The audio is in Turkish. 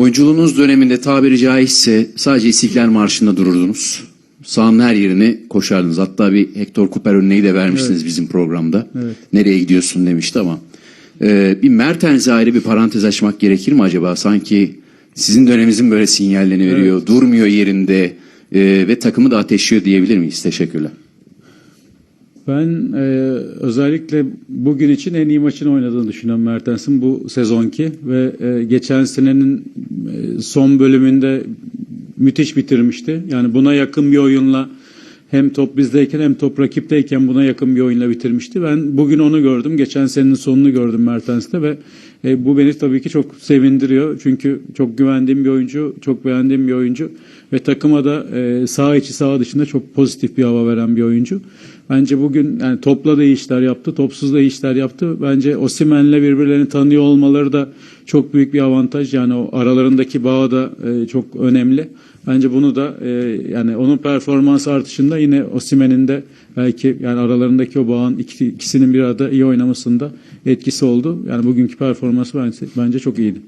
Oyunculuğunuz döneminde tabiri caizse sadece İstiklal Marşı'nda dururdunuz. Sahanın her yerini koşardınız. Hatta bir Hector Cooper örneği de vermiştiniz bizim programda. Evet. Nereye gidiyorsun demişti ama. Ee, bir Mertens'e ayrı bir parantez açmak gerekir mi acaba? Sanki sizin döneminizin böyle sinyallerini veriyor. Durmuyor yerinde e, ve takımı da ateşliyor diyebilir miyiz? Teşekkürler. Ben e, özellikle bugün için en iyi maçını oynadığını düşünüyorum Mertens'in bu sezonki ve e, geçen senenin e, son bölümünde müthiş bitirmişti. Yani buna yakın bir oyunla hem top bizdeyken hem top rakipteyken buna yakın bir oyunla bitirmişti. Ben bugün onu gördüm. Geçen senenin sonunu gördüm Mertens'te ve e, bu beni tabii ki çok sevindiriyor. Çünkü çok güvendiğim bir oyuncu, çok beğendiğim bir oyuncu ve takıma da e, sağ içi sağ dışında çok pozitif bir hava veren bir oyuncu. Bence bugün yani topla da iyi işler yaptı, topsuz da iyi işler yaptı. Bence Osimhen'le birbirlerini tanıyor olmaları da çok büyük bir avantaj. Yani o aralarındaki bağ da e, çok önemli. Bence bunu da e, yani onun performans artışında yine Osimhen'in de belki yani aralarındaki o bağın iki- ikisinin bir arada iyi oynamasında etkisi oldu. Yani bugünkü performansı bence, bence çok iyiydi.